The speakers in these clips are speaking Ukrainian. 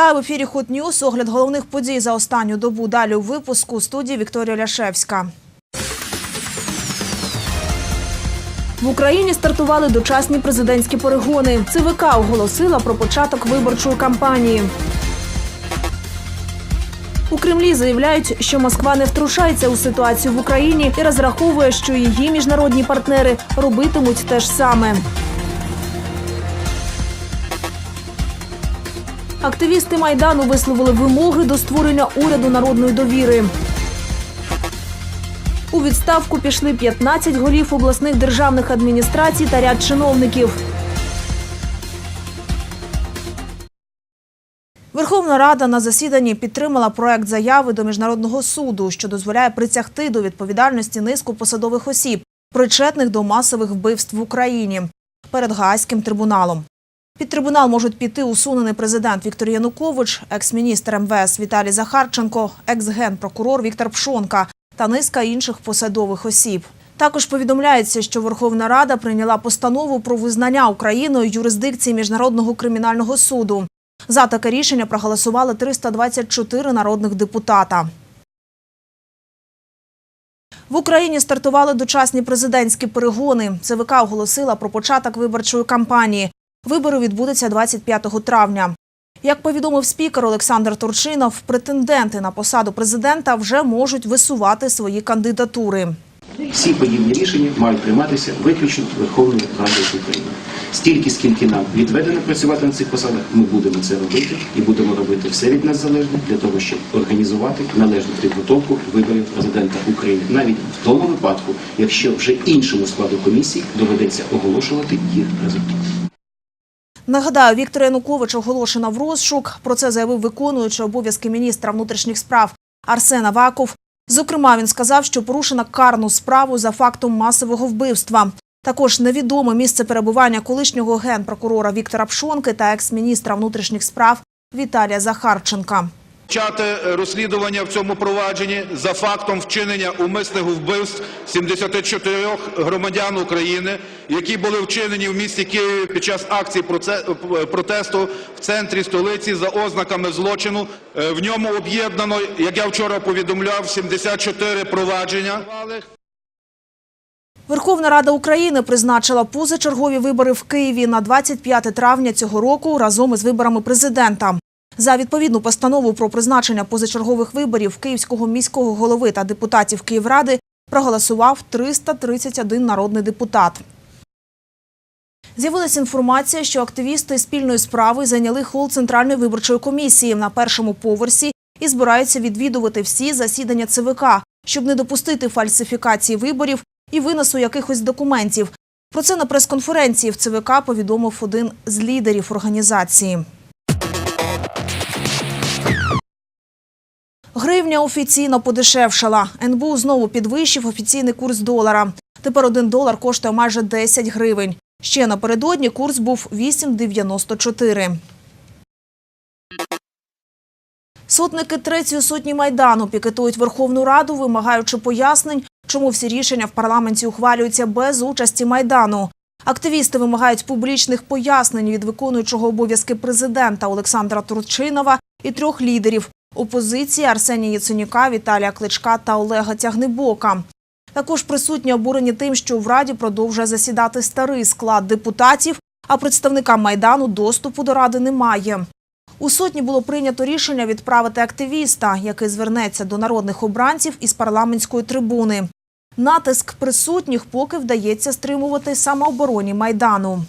Вітаю в ефірі Хот Ньюс. Огляд головних подій за останню добу. Далі у випуску студії Вікторія Ляшевська. В Україні стартували дочасні президентські перегони. ЦВК оголосила про початок виборчої кампанії. У Кремлі заявляють, що Москва не втручається у ситуацію в Україні і розраховує, що її міжнародні партнери робитимуть те ж саме. Активісти майдану висловили вимоги до створення уряду народної довіри. У відставку пішли 15 голів обласних державних адміністрацій та ряд чиновників. Верховна Рада на засіданні підтримала проект заяви до міжнародного суду, що дозволяє притягти до відповідальності низку посадових осіб, причетних до масових вбивств в Україні перед Гаазьким трибуналом. Під трибунал можуть піти усунений президент Віктор Янукович, екс-міністр МВС Віталій Захарченко, екс-генпрокурор Віктор Пшонка та низка інших посадових осіб. Також повідомляється, що Верховна Рада прийняла постанову про визнання Україною юрисдикції міжнародного кримінального суду. За таке рішення проголосували 324 народних депутата. В Україні стартували дочасні президентські перегони. ЦВК оголосила про початок виборчої кампанії. Вибори відбудуться 25 травня. Як повідомив спікер Олександр Турчинов, претенденти на посаду президента вже можуть висувати свої кандидатури. Всі подібні рішення мають прийматися виключно Верховною Радою України. Стільки, скільки нам відведено працювати на цих посадах, ми будемо це робити і будемо робити все від нас залежне для того, щоб організувати належну підготовку виборів президента України, навіть в тому випадку, якщо вже іншому складу комісії доведеться оголошувати їх результати. Нагадаю, Віктор Янукович оголошено в розшук. Про це заявив виконуючий обов'язки міністра внутрішніх справ Арсен Аваков. Зокрема, він сказав, що порушена карну справу за фактом масового вбивства. Також невідоме місце перебування колишнього генпрокурора Віктора Пшонки та екс-міністра внутрішніх справ Віталія Захарченка. Почати розслідування в цьому провадженні за фактом вчинення умисних вбивств 74 громадян України, які були вчинені в місті Києві під час акції протесту в центрі столиці за ознаками злочину. Е, В ньому об'єднано, як я вчора повідомляв, 74 провадження. Верховна Рада України призначила позачергові вибори в Києві на 25 травня цього року разом із виборами президента. За відповідну постанову про призначення позачергових виборів київського міського голови та депутатів Київради проголосував 331 народний депутат. З'явилася інформація, що активісти спільної справи зайняли хол Центральної виборчої комісії на першому поверсі і збираються відвідувати всі засідання ЦВК, щоб не допустити фальсифікації виборів і виносу якихось документів. Про це на прес-конференції в ЦВК повідомив один з лідерів організації. Гривня офіційно подешевшала. НБУ знову підвищив офіційний курс долара. Тепер один долар коштує майже 10 гривень. Ще напередодні курс був 8,94. Сотники третьої сотні майдану пікетують Верховну Раду, вимагаючи пояснень, чому всі рішення в парламенті ухвалюються без участі майдану. Активісти вимагають публічних пояснень від виконуючого обов'язки президента Олександра Турчинова і трьох лідерів опозиції Арсенія Яценюка, Віталія Кличка та Олега Тягнебока. Також присутні обурені тим, що в Раді продовжує засідати старий склад депутатів, а представникам майдану доступу до ради немає. У сотні було прийнято рішення відправити активіста, який звернеться до народних обранців із парламентської трибуни. Натиск присутніх поки вдається стримувати самообороні майдану.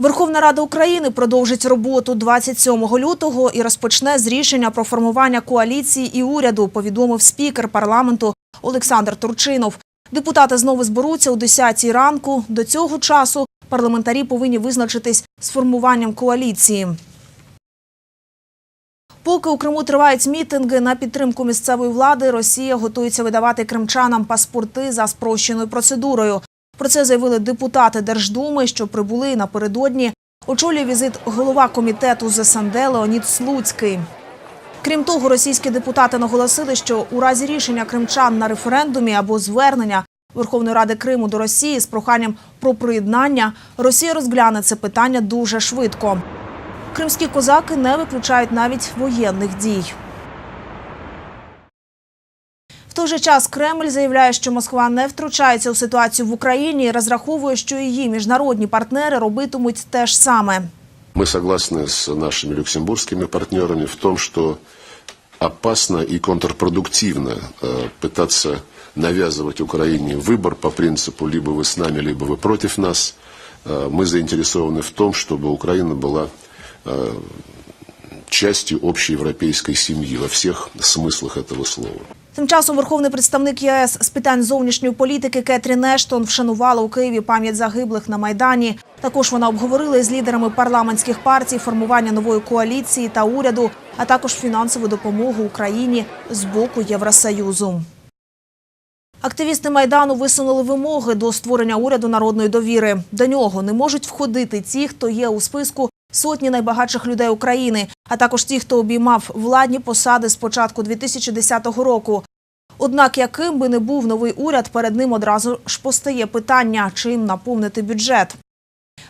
Верховна Рада України продовжить роботу 27 лютого і розпочне з рішення про формування коаліції і уряду, повідомив спікер парламенту Олександр Турчинов. Депутати знову зберуться о 10 ранку. До цього часу парламентарі повинні визначитись з формуванням коаліції. Поки у Криму тривають мітинги на підтримку місцевої влади, Росія готується видавати кримчанам паспорти за спрощеною процедурою. Про це заявили депутати Держдуми, що прибули напередодні. Очолює візит голова комітету з СНД Леонід Слуцький. Крім того, російські депутати наголосили, що у разі рішення кримчан на референдумі або звернення Верховної Ради Криму до Росії з проханням про приєднання, Росія розгляне це питання дуже швидко. Кримські козаки не виключають навіть воєнних дій. В той же час Кремль заявляє, що Москва не втручається у ситуацію в Україні і розраховує, що її міжнародні партнери робитимуть те ж саме. Мы согласны с нашими люксембургскими партнерами в том, что опасно и контрпродуктивно э, пытаться навязывать Украине выбор по принципу либо вы с нами, либо вы против нас. Э, Мы заинтересованы в том, чтобы Украина была э, частью общеевропейской семьи во всех смыслах этого слова. Тим часом верховний представник ЄС з питань зовнішньої політики Кетрін Ештон вшанувала у Києві пам'ять загиблих на майдані. Також вона обговорила з лідерами парламентських партій формування нової коаліції та уряду, а також фінансову допомогу Україні з боку Євросоюзу. Активісти майдану висунули вимоги до створення уряду народної довіри. До нього не можуть входити ті, хто є у списку сотні найбагатших людей України, а також ті, хто обіймав владні посади з початку 2010 року. Однак, яким би не був новий уряд, перед ним одразу ж постає питання, чим наповнити бюджет.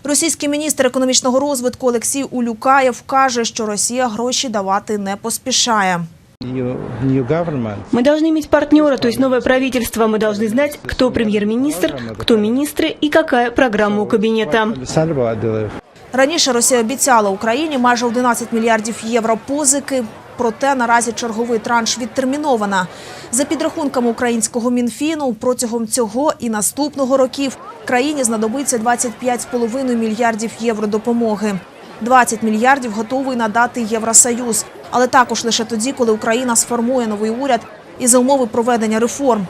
Російський міністр економічного розвитку Олексій Улюкаєв каже, що Росія гроші давати не поспішає. new, new government. Мы должны иметь партнера, то есть новое правительство. Мы должны знать, кто премьер-министр, кто министры и какая программа у кабинета. Understandable, I believe. Раніше Росія обіцяла Україні майже 11 мільярдів євро позики. Проте наразі черговий транш відтермінована. За підрахунками українського мінфіну, протягом цього і наступного років країні знадобиться 25,5 мільярдів євро допомоги. 20 мільярдів готовий надати Євросоюз, але також лише тоді, коли Україна сформує новий уряд і за умови проведення реформ.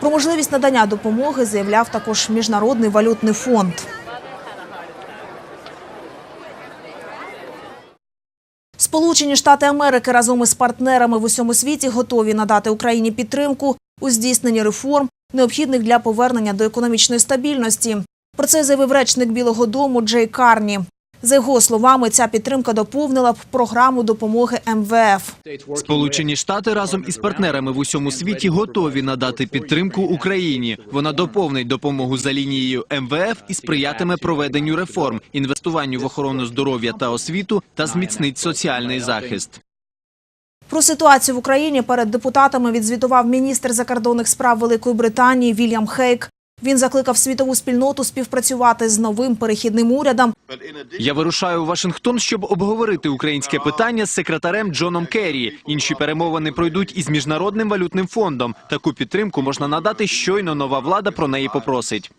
Про можливість надання допомоги заявляв також Міжнародний валютний фонд. Сполучені Штати Америки разом із партнерами в усьому світі готові надати Україні підтримку у здійсненні реформ, необхідних для повернення до економічної стабільності. Про це заявив речник Білого Дому Джей Карні. За його словами, ця підтримка доповнила б програму допомоги МВФ. Сполучені Штати разом із партнерами в усьому світі готові надати підтримку Україні. Вона доповнить допомогу за лінією МВФ і сприятиме проведенню реформ, інвестуванню в охорону здоров'я та освіту та зміцнить соціальний захист. Про ситуацію в Україні перед депутатами відзвітував міністр закордонних справ Великої Британії Вільям Хейк. Він закликав світову спільноту співпрацювати з новим перехідним урядом Я вирушаю у Вашингтон, щоб обговорити українське питання з секретарем Джоном Керрі. Інші перемовини пройдуть із міжнародним валютним фондом. Таку підтримку можна надати щойно нова влада про неї попросить.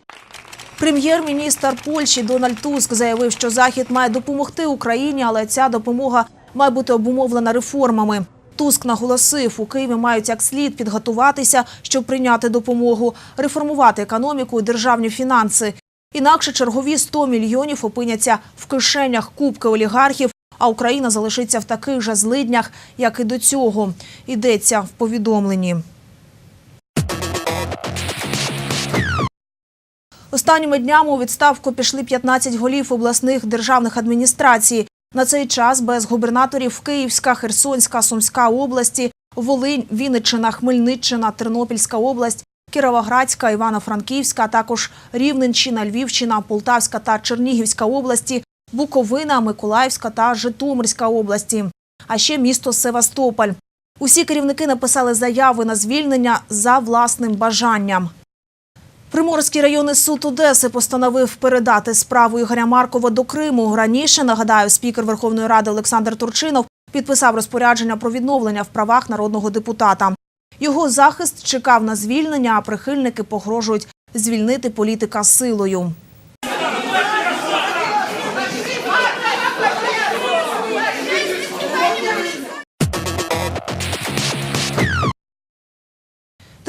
Прем'єр-міністр Польщі Дональд Туск заявив, що Захід має допомогти Україні, але ця допомога має бути обумовлена реформами. Туск наголосив, у Києві мають як слід підготуватися, щоб прийняти допомогу, реформувати економіку і державні фінанси. Інакше чергові 100 мільйонів опиняться в кишенях кубки олігархів, а Україна залишиться в таких же злиднях, як і до цього. Йдеться в повідомленні. Останніми днями у відставку пішли 15 голів обласних державних адміністрацій. На цей час без губернаторів Київська, Херсонська, Сумська області, Волинь, Вінниччина, Хмельниччина, Тернопільська область, Кіровоградська, Івано-Франківська, а також Рівненщина, Львівщина, Полтавська та Чернігівська області, Буковина, Миколаївська та Житомирська області. А ще місто Севастополь. Усі керівники написали заяви на звільнення за власним бажанням. Приморський районний суд Одеси постановив передати справу Ігоря Маркова до Криму. Раніше, нагадаю, спікер Верховної Ради Олександр Турчинов підписав розпорядження про відновлення в правах народного депутата. Його захист чекав на звільнення, а прихильники погрожують звільнити політика силою.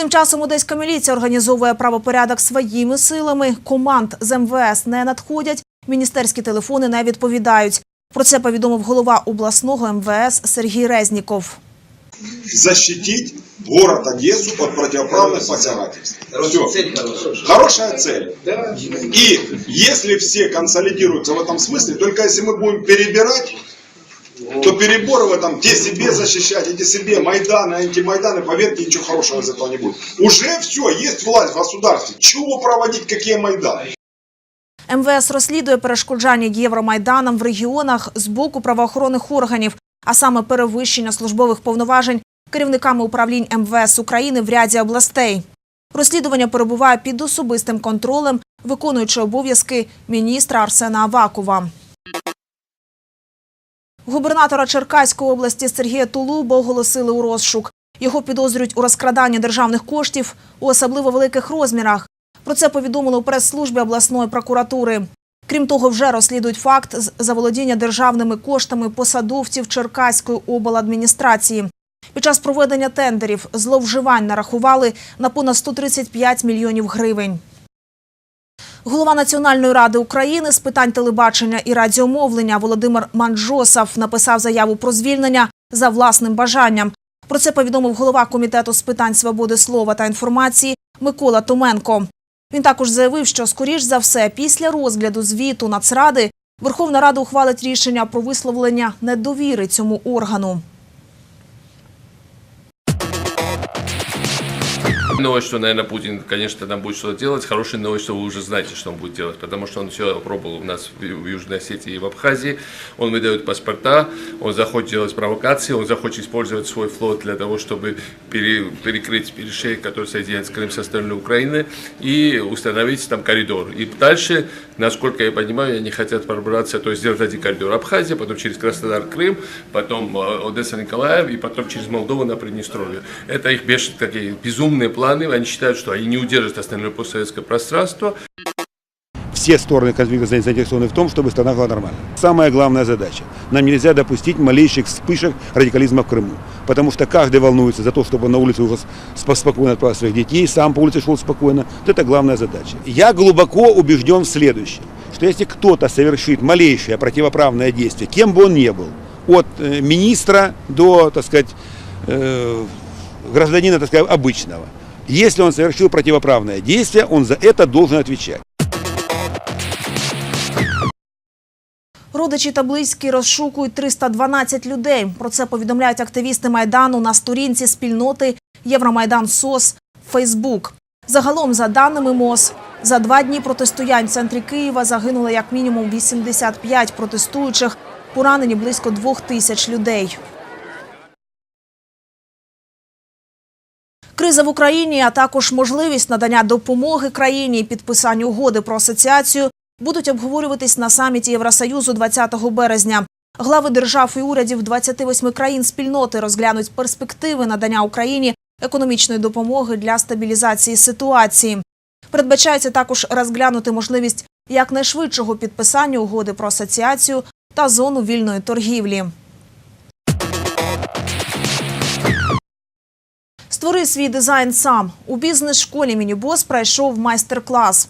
Тим часом одеська міліція організовує правопорядок своїми силами. Команд з МВС не надходять, міністерські телефони не відповідають. Про це повідомив голова обласного МВС Сергій Резніков. защитить город Одессу от противоправных посягательств. Все. Хорошая цель. И если все консолидируются в этом смысле, только если мы будем перебирать, то переборы в этом, те себе защищать, эти себе, Майданы, антимайданы, поверьте, ничего хорошего из этого не будет. Уже все, есть власть в государстве. Чего проводить, какие Майданы? МВС розслідує перешкоджання Євромайданам в регіонах з боку правоохоронних органів, а саме перевищення службових повноважень керівниками управлінь МВС України в ряді областей. Розслідування перебуває під особистим контролем, виконуючи обов'язки міністра Арсена Авакова. Губернатора Черкаської області Сергія Тулуба оголосили у розшук. Його підозрюють у розкраданні державних коштів у особливо великих розмірах. Про це повідомили у прес-службі обласної прокуратури. Крім того, вже розслідують факт з- заволодіння державними коштами посадовців Черкаської обладміністрації. Під час проведення тендерів зловживань нарахували на понад 135 мільйонів гривень. Голова Національної ради України з питань телебачення і радіомовлення Володимир Манджосов написав заяву про звільнення за власним бажанням. Про це повідомив голова комітету з питань свободи слова та інформації Микола Томенко. Він також заявив, що скоріш за все, після розгляду звіту Нацради Верховна Рада ухвалить рішення про висловлення недовіри цьому органу. Новость, что, наверное, Путин, конечно, там будет что-то делать. Хорошая новость, что вы уже знаете, что он будет делать, потому что он все опробовал у нас в Южной Осетии и в Абхазии. Он выдает паспорта, он захочет делать провокации, он захочет использовать свой флот для того, чтобы пере- перекрыть перешейк, который соединяет Крым с остальной Украиной, и установить там коридор. И дальше, насколько я понимаю, они хотят пробраться, то есть сделать один коридор Абхазия, потом через Краснодар, Крым, потом э, Одесса, Николаев, и потом через Молдову на Приднестровье. Это их бешеные такие безумные планы. Они считают, что они не удержат остальное постсоветское пространство. Все стороны конфликта заинтересованы в том, чтобы страна была нормальной. Самая главная задача. Нам нельзя допустить малейших вспышек радикализма в Крыму. Потому что каждый волнуется за то, чтобы на улице уже сп- спокойно отправить своих детей, сам по улице шел спокойно. Вот это главная задача. Я глубоко убежден в следующем. Что если кто-то совершит малейшее противоправное действие, кем бы он ни был, от э, министра до, так сказать, э, гражданина, так сказать, обычного, если он совершил противоправное действие, он за это должен отвечать. Родичі та близькі розшукують 312 людей. Про це повідомляють активісти Майдану на сторінці спільноти Євромайдан СОС Фейсбук. Загалом, за даними МОЗ, за два дні протистоянь в центрі Києва загинуло як мінімум 85 протестуючих, поранені близько двох тисяч людей. Криза в Україні, а також можливість надання допомоги країні і підписання угоди про асоціацію будуть обговорюватись на саміті Євросоюзу 20 березня. Глави держав і урядів 28 країн спільноти розглянуть перспективи надання Україні економічної допомоги для стабілізації ситуації. Передбачається також розглянути можливість якнайшвидшого підписання угоди про асоціацію та зону вільної торгівлі. Створи свій дизайн сам. У бізнес-школі Мінібос пройшов майстер-клас.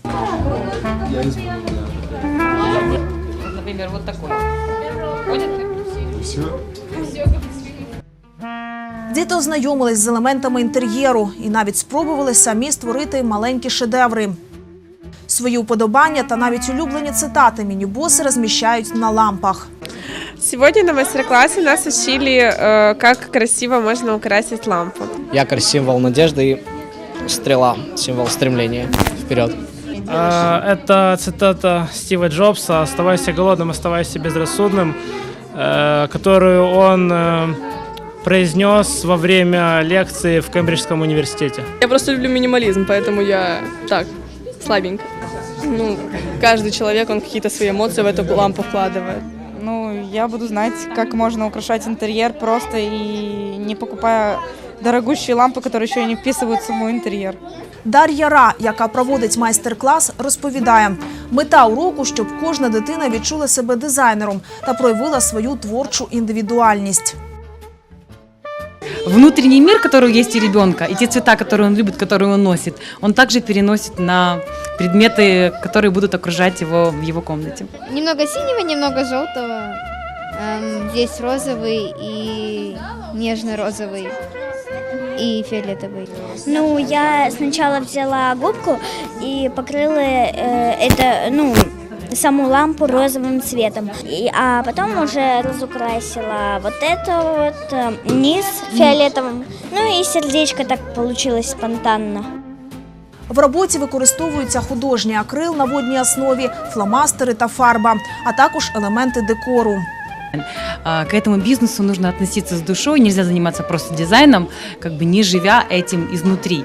Діти ознайомились з елементами інтер'єру і навіть спробували самі створити маленькі шедеври. Свої уподобання та навіть улюблені цитати мінібоси розміщають на лампах. Сегодня на мастер-классе нас учили, э, как красиво можно украсить лампу. Якорь – символ надежды и стрела – символ стремления вперед. Это цитата Стива Джобса «Оставайся голодным, оставайся безрассудным», э, которую он э, произнес во время лекции в Кембриджском университете. Я просто люблю минимализм, поэтому я так, слабенько. Ну, каждый человек, он какие-то свои эмоции в эту лампу вкладывает. Ну, я буду знать, как можно украшать интерьер просто и не покупая дорогущие лампы, которые еще и не вписывают в самой интерьер. Дар'я Ра, яка проводить майстер-клас, розповідає: мета уроку, щоб кожна дитина відчула себе дизайнером та проявила свою творчу індивідуальність. Внутренний мир, который есть у ребенка, и те цвета, которые он любит, которые он носит, он также переносит на предметы, которые будут окружать его в его комнате. Немного синего, немного желтого. Эм, здесь розовый и нежно-розовый и фиолетовый. Ну, я сначала взяла губку и покрыла э, это, ну, саму лампу розовым цветом. И, а потом уже разукрасила вот это вот, э, низ фиолетовым. Ну и сердечко так получилось спонтанно. В роботі використовуються художній акрил на водній основі, фломастери та фарба, а також елементи декору. А, К этому бизнесу нужно относиться с душой, нельзя заниматься просто дизайном, как бы не живя этим изнутри.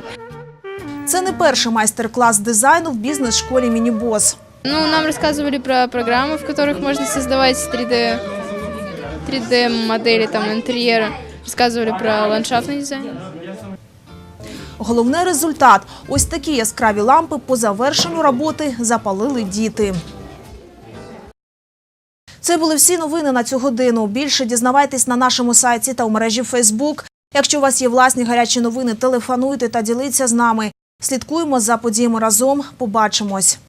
Це не перший майстер-клас дизайну в бізнес-школі Мінібос. Ну, нам рассказывали про программы, в которых можно создавать 3D, 3D модели там интерьера. Рассказывали про ландшафтный дизайн. Головний результат ось такі яскраві лампи по завершенню роботи запалили діти. Це були всі новини на цю годину. Більше дізнавайтесь на нашому сайті та у мережі Фейсбук. Якщо у вас є власні гарячі новини, телефонуйте та діліться з нами. Слідкуємо за подіями разом. Побачимось.